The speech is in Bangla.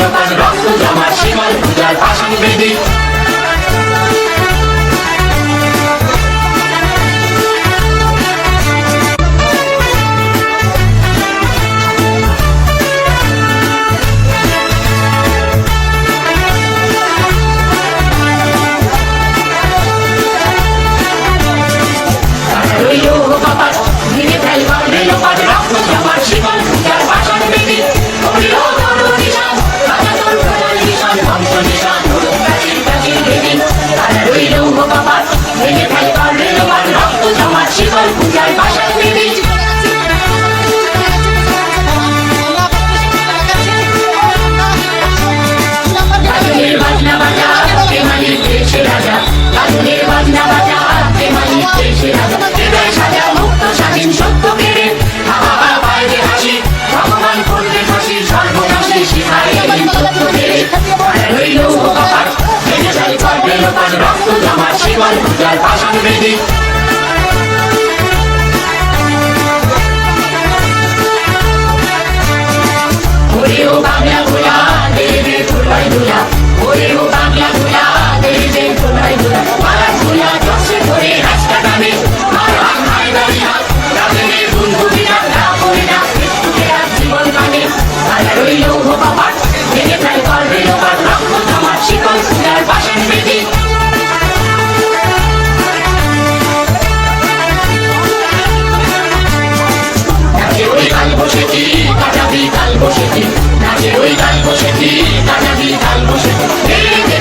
লোকাজ রক্ত জমা শিকল পূজার আসন বিধি আমার শিকল পূজার ভাষণ বিধি Rio Hidalgo, Hidalgo, Hidalgo, Hidalgo, Hidalgo,